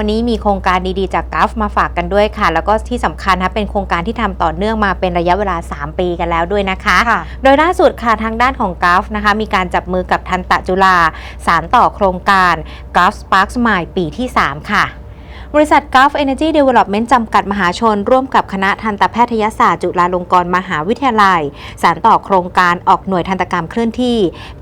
วันนี้มีโครงการดีๆจากกัฟมาฝากกันด้วยค่ะ แล้วก็ที่สำคัญนะเป็นโครงการที่ทำต่อเนื่องมาเป็นระยะเวลา 3 ปีกันแล้วด้วยนะคะค่ะโดยล่าสุดค่ะทางด้านของกัฟนะคะ มีการจับมือกับทันตะจุฬาสารต่อโครงการกัฟสปาร์คสมายปีที่ 3 ค่ะ บริษัท Gulf Energy Development จำกัดมหาชน ร่วมกับคณะทันตแพทยศาสตร์จุฬาลงกรณ์มหาวิทยาลัย สารต่อโครงการออกหน่วยทันตกรรมเคลื่อนที่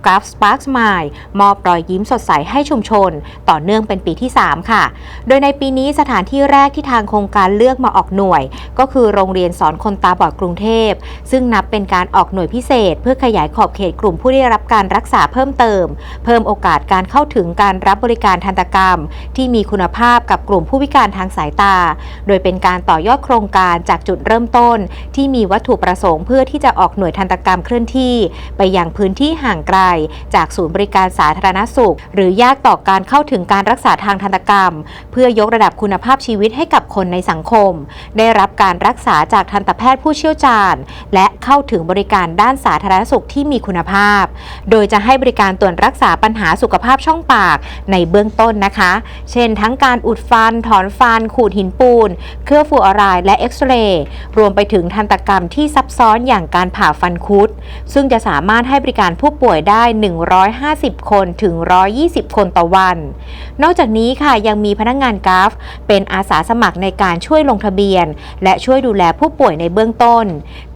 Gulf Spark Smile มอบรอยยิ้มสดใสให้ชุมชน ต่อเนื่องเป็นปีที่ 3 ค่ะ โดยในปีนี้สถานที่แรกที่ทางโครงการเลือกมาออกหน่วย ก็คือโรงเรียนสอนคนตาบอดกรุงเทพ ซึ่งนับเป็นการออกหน่วยพิเศษ เพื่อขยายขอบเขตกลุ่มผู้ได้รับการรักษาเพิ่มเติม เพิ่มโอกาสการเข้าถึงการรับบริการทันตกรรม ที่มีคุณภาพกับกลุ่มผู้พิการทางสายตา โดยเป็นการต่อยอดโครงการจากจุดเริ่มต้น ที่มีวัตถุประสงค์เพื่อที่จะออกหน่วยทันตกรรมเคลื่อนที่ ไปยังพื้นที่ห่างไกล จากศูนย์บริการสาธารณสุข หรือยากต่อการเข้าถึงการรักษาทางทันตกรรม เพื่อยกระดับคุณภาพชีวิตให้กับคนในสังคม ได้รับการรักษาจากทันตแพทย์ผู้เชี่ยวชาญ และเข้าถึงบริการด้านสาธารณสุขที่มีคุณภาพ โดยจะให้บริการตรวจรักษาปัญหาสุขภาพช่องปากในเบื้องต้นนะคะ เช่น ทั้งการอุดฟันถอนฟัน ขูดหินปูน เคลือบฟลูออไรด์และเอ็กซเรย์ รวมไปถึงทันตกรรมที่ซับซ้อนอย่างการผ่าฟันคุด ซึ่งจะสามารถให้บริการผู้ป่วยได้ 150 คนถึง 120 คนต่อวัน นอกจากนี้ค่ะยังมีพนักงานกราฟ เป็นอาสาสมัครในการช่วยลงทะเบียน และช่วยดูแลผู้ป่วยในเบื้องต้น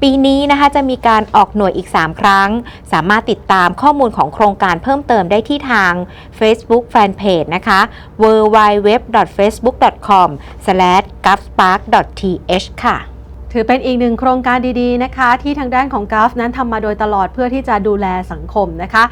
ปีนี้นะคะจะมีการออกหน่วยอีก 3 ครั้ง สามารถติดตามข้อมูลของโครงการเพิ่มเติมได้ที่ทาง Facebook Fanpage นะคะ facebook.com/gulfspark.th ค่ะถือเป็นอีกหนึ่งโครงการดีๆนะคะ ที่ทางด้านของกาฟนั้นทำมาโดยตลอดเพื่อที่จะดูแลสังคมนะคะ